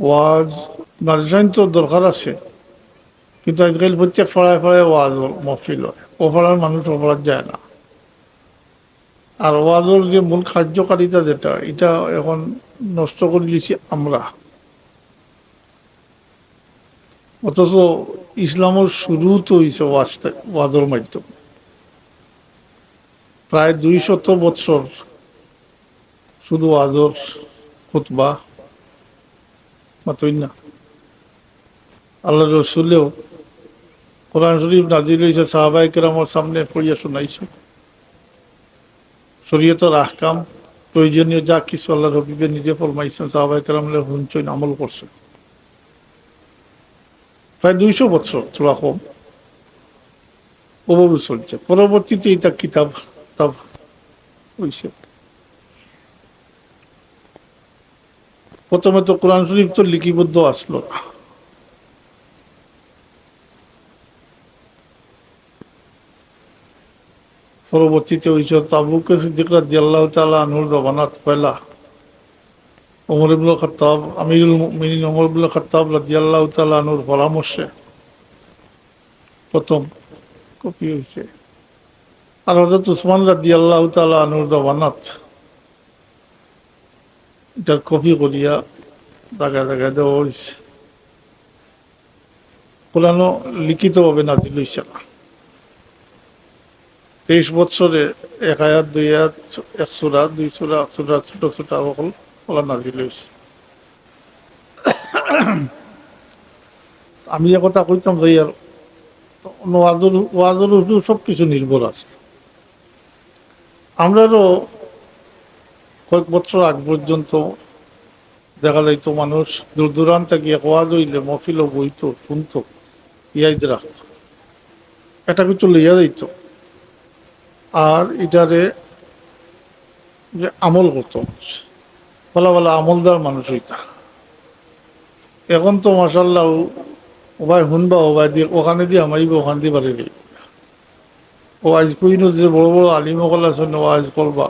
ওয়াজ মাদ্রাসাইন তো দরকার আছে। কিন্তু আজকাল প্রত্যেক পাড়ায় পাড়ায় ওয়াজ মফিল হয়। ও মানুষ ও যায় না। আর ওয়াজর যে মূল কার্যকারিতা যেটা, এটা এখন নষ্ট করে দিয়েছি আমরা। অথচ ইসলামের শুরু তো হয়েছে ওয়াজতে ওয়াজের মাধ্যমে। প্রায় দুই শত বৎসর শুধু ওয়াজর খুতবা মাতই না আল্লাহ রসুলেও কোরআন শরীফ নাজির হয়েছে সাহাবাই কেরামর সামনে পড়িয়া শোনাইছে। শরীয়তর আহকাম, প্রয়োজনীয় যা কিছু আল্লাহ রবিবে নিজে ফরমাইছেন সাহাবাই কেরামলে হুঞ্চইন আমল করছে। প্রায় দুইশো বছর থোড়া কম ওভাবে চলছে। পরবর্তীতে এটা কিতাব হয়েছে প্রথমে তো কোরআন শরীফ তো লিপিবদ্ধ আসলো না। পরবর্তীতে হয়েছে তাবুকে সিদ্দিকরা দিয়াল্লাহ তালা আনুর রবানাত পয়লা, ওমর খতাব আমিরুল মিনিন ওমর খতাব রাদিয়াল্লাহু তাআলা আনুর পরামর্শে প্রথম কপি হয়েছে। আর হযরত উসমান রাদিয়াল্লাহু তাআলা আনুর রবানাত এটার কপি করিয়া জায়গায় জায়গায় দেওয়া হয়েছে কোরআনও লিখিতভাবে নাজিল হয়েছে না তেইশ বছরে এক আয়াত দুই আয়াত এক সুরা দুই সুরা সুরা ছোট ছোট সকল ওলা নাজিল হয়েছে আমি যে কথা কইতাম যে আর ওয়াজুর উপর সব কিছু নির্ভর আছে আমরারও কয়েক বছর আগ পর্যন্ত দেখা যাইতো মানুষ দূর দূরান্ত গিয়ে ওয়াজ হইলে মফিল বইতো, শুনতো ইয়াইতে রাখতো। এটা কিছু লইয়া যাইতো। আর এটারে যে আমল করতো বলা বলা আমলদার মানুষ হইতা। এখন তো মাসাল্লাহ ওবাই শুনবা ওবাই দিয়ে ওখানে দিয়ে আমাইব, ওখান দিয়ে বাড়ি দিই ও আজ কইনো যে বড় বড় আলিমকল আছেন ও আজ করবা।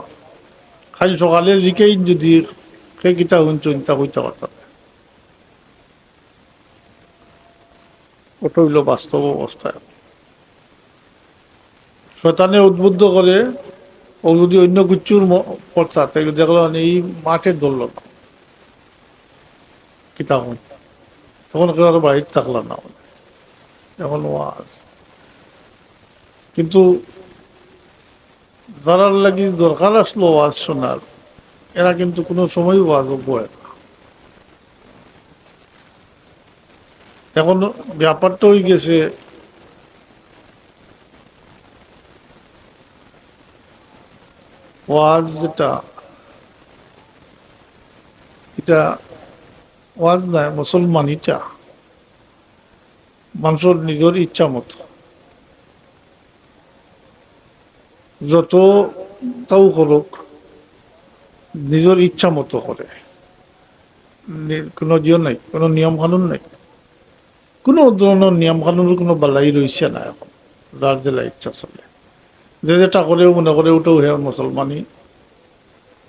খালি সকালে লিখেই যদি সে কিতা শুন চিন্তা করতে পারতাম ওটা হইল বাস্তব অবস্থায় শয়তানে উদ্বুদ্ধ করে ও যদি অন্য কিছুর কর্তা তাই দেখল এই মাঠে ধরল না কিতাব তখন কেউ আর বাড়িতে থাকল না এখন কিন্তু যারার লাগি দরকার আসলো ওয়াজ শোনার। এরা কিন্তু কোনো সময় ওয়াজ বয় এখন ব্যাপারটা হয়ে গেছে, ওয়াজ যেটা, এটা ওয়াজ নয় মুসলমান এটা। মানুষের নিজের ইচ্ছা মতো। যত তাও করুক নিজের ইচ্ছা মতো করে। কোনো জিও নাই, কোনো নিয়ম কানুন নাই। কোনো ধরনের নিয়ম কানুনের কোনো বালাই রয়েছে না এখন, যার জেলা ইচ্ছা চলে। যে যেটা করেও মনে করে, ওটাও হে মুসলমানই,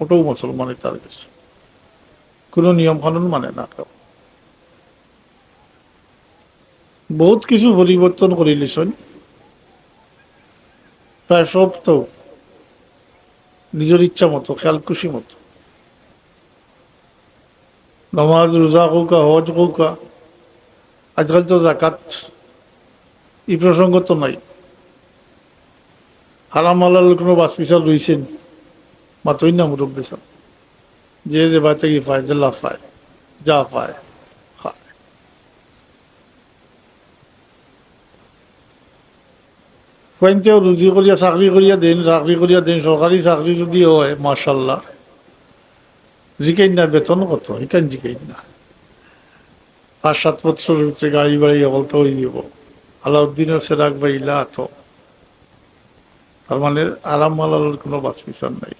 ওটাও মুসলমানই তার কাছে কোনো নিয়ম কানুন মানে না কেউ। বহুত কিছু পরিবর্তন করিলিছেন। প্রায় সব তো নিজের ইচ্ছা মতো, খেয়াল খুশি মতো। নমাজ, রোজা কৌকা হজ কৌকা আজকাল তো জাকাত এই প্রসঙ্গ তো নাই। হারাম কোনো বাস বিচার রয়েছেন মাতই না মুরব্বী যে যে বাচ্চা কি পায়, যে লাভ পায় যা পায়। কইনতেও রুজি করিয়া, চাকরি করিয়া দিন, চাকরি করিয়া দিন, সরকারি চাকরি যদি হয় মার্শাল্লাহ জিকেন না বেতন কত? এখান জিকেন না পাঁচ সাত বছরের ভিতরে গাড়ি বাড়ি অবলত হয়ে যাব আলাউদ্দিনের সেরাক বা ইলা তার মানে আরাম মালার কোনো বাস পিছন নাই।